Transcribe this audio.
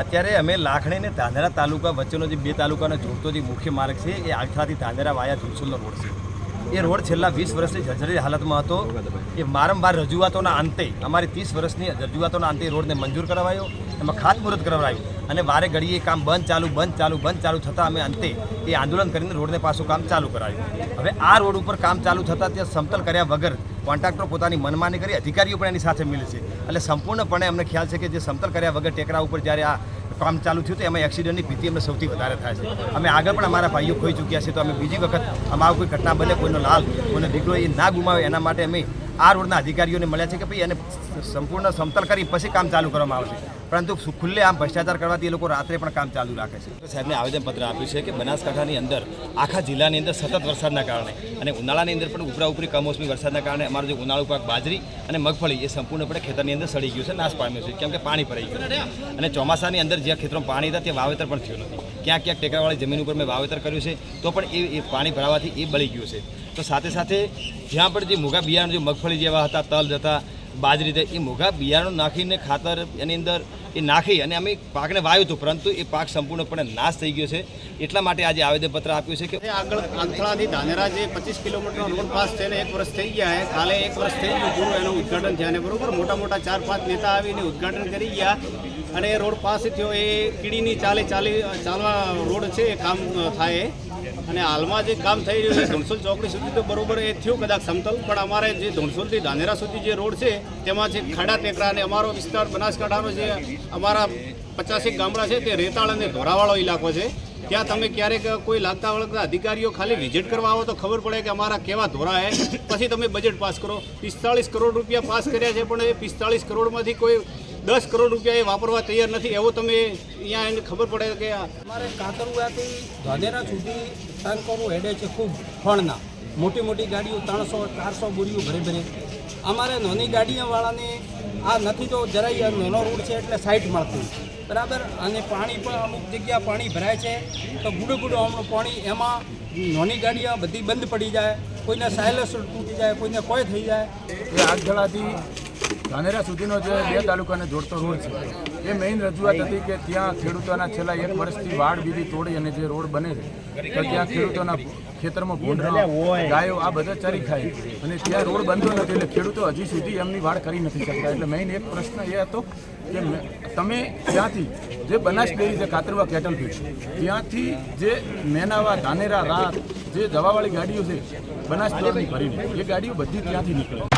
અત્યારે અમે લાખણી અને ધાંધરા તાલુકા વચ્ચેનો જે બે તાલુકાનો જોડતો જે મુખ્ય માર્ગ છે, એ આગથાથી ધાંધરા વાયા ધુલસુલનો રોડ છે. એ રોડ છેલ્લા વીસ વર્ષથી જર્જરી હાલતમાં હતો. એ વારંવાર રજૂઆતોના અંતે, અમારી ત્રીસ વર્ષની રજૂઆતોના અંતે રોડને મંજૂર કરાવાયો, એમાં ખાતમુહૂર્ત કરાવાયું અને વારે ઘડીએ કામ બંધ ચાલુ બંધ ચાલુ બંધ ચાલુ થતાં અમે અંતે એ આંદોલન કરીને રોડને પાછું કામ ચાલુ કરાવ્યું હવે આ રોડ ઉપર કામ ચાલુ થતાં ત્યાં સમતલ કર્યા વગર કોન્ટ્રાક્ટર પોતાની મનમાની કરી, અધિકારીઓ પણ એની સાથે મિલે છે. એટલે સંપૂર્ણપણે અમને ખ્યાલ છે કે જે સમતલ કર્યા વગર ટેકરા ઉપર જ્યારે આ કામ ચાલુ થયું તો એમાં એક્સિડન્ટની ભીતિ અમને સૌથી વધારે થાય છે. અમે આગળ પણ અમારા ભાઈઓ ખોઈ ચૂક્યા છે, તો અમે બીજી વખત અમારું કોઈ ઘટના બને, કોઈનો લાલ, કોઈનો દીકરો એ ના ગુમાવે, એના માટે અમે આ રોડના અધિકારીઓને મળ્યા છે કે ભાઈ એને સંપૂર્ણ સમતલ કરી, પછી કામ ચાલુ કરવામાં આવશે. પરંતુ ખુલ્લે આમ ભ્રષ્ટાચાર કરવાથી એ લોકો રાત્રે પણ કામ ચાલુ રાખે છે. સાહેબને આવેદનપત્ર આપ્યું છે કે બનાસકાંઠાની અંદર આખા જિલ્લાની અંદર સતત વરસાદના કારણે અને ઉનાળાની અંદર પણ ઉપરા ઉપરી કમોસમી વરસાદના કારણે અમારો જે ઉનાળુ પાક બાજરી અને મગફળી એ સંપૂર્ણપણે ખેતરની અંદર સડી ગયું છે, નાશ પામ્યું છે, કેમ કે પાણી ભરાઈ ગયું. અને ચોમાસાની અંદર જ્યાં ખેતરોમાં પાણી હતા, ત્યાં વાવેતર પણ થયું નથી. ક્યાંક ક્યાંક ટેકરાવાળી જમીન ઉપર મેં વાવેતર કર્યું છે, તો પણ એ એ પાણી ભરાવાથી એ બળી ગયું છે. તો સાથે સાથે જ્યાં પણ જે મૂગા બિયારણ, જે મગફળી જેવા હતા, તલ હતા બાજરી હતી એ મોગા બિયારણ નાખીને ખાતર એની અંદર એ નાખી અને અમે પાકને વાવ્યું હતું, પરંતુ એ પાક સંપૂર્ણપણે નાશ થઈ ગયો છે. એટલા માટે આજે આવેદનપત્ર આપ્યું છે કે આગળ આંથળાથી ધાનેરા જે પચીસ કિલોમીટરનો રોડ પાસ થઈને એક વર્ષ થઈ ગયા છે, કાલે એક વર્ષ થઈ ગયું એનું ઉદઘાટન થયા ને બરોબર મોટા મોટા ચાર પાંચ નેતા આવીને ઉદઘાટન કરી ગયા. અને એ રોડ પાસે થયો એ કીડીની ચાલે ચાલી ચાલવા રોડ છે, એ કામ થાય અને હાલમાં જે કામ થઈ રહ્યું છે, ધોણસોલ ચોકડી સુધી તો બરોબર એ થયું કદાચ સમતલ, પણ અમારે જે ધોણસોલથી ધાનેરા સુધી જે રોડ છે, તેમાં જે ખાડા ટેકરા અને અમારો વિસ્તાર બનાસકાંઠાનો જે અમારા પચાસેક ગામડા છે, તે રેતાળ અને ધોરાવાળો ઇલાકો છે. ત્યાં તમે ક્યારેક કોઈ લાગતા વળગતા અધિકારીઓ ખાલી વિઝિટ કરવા આવો તો ખબર પડે કે અમારા કેવા ધોરા છે. પછી તમે બજેટ પાસ કરો. પિસ્તાળીસ કરોડ રૂપિયા પાસ કર્યા છે, પણ એ પિસ્તાળીસ કરોડમાંથી કોઈ દસ કરોડ રૂપિયા એ વાપરવા તૈયાર નથી. એવો તમે અહીંયા એને ખબર પડે કે અમારે કાતરુઆથી ધાનેરા સુધી ટેન્કરો હેડે છે ખૂબ ફળના. મોટી મોટી ગાડીઓ ત્રણસો ચારસો બોરીઓ ભરે ભરે. અમારે નાની ગાડીઓવાળાને આ નથી તો જરાય નાનો રોડ છે એટલે સાઈડ મળતું. બરાબર? અને પાણી પણ અમુક જગ્યા પાણી ભરાય છે. તો ગુડો ગુડો હમણાં પાણી એમાં નાની ગાડીઓ બધી બંધ પડી જાય. કોઈને સાયલસ તૂટી જાય કોઈને કોઈ થઈ જાય. એ આગધડાથી ધાનેરા સુધીનો જે બે તાલુકાને જોડતો રોડ છે, એ મેઇન રજૂઆત હતી કે ત્યાં ખેડૂતોના છેલ્લા એક વર્ષથી વાડ બીજી તોડી અને જે રોડ બને છે, તો ત્યાં ખેડૂતોના ખેતરમાં ભૂંડરા, ગાયો, આ બધા ચરી ખાય. અને ત્યાં રોડ બંધો નથી એટલે ખેડૂતો હજી સુધી એમની વાડ કરી નથી શકતા. એટલે મેઇન એક પ્રશ્ન એ હતો કે તમે ત્યાંથી જે બનાસ ડેરી છે કાતરવા કેટલ ફીડ ત્યાંથી જે મેનાવા, ધાનેરા, રાત, જે દવાવાળી ગાડીઓ છે બનાસ ડેરી ભરીને, એ ગાડીઓ બધી ત્યાંથી નીકળે.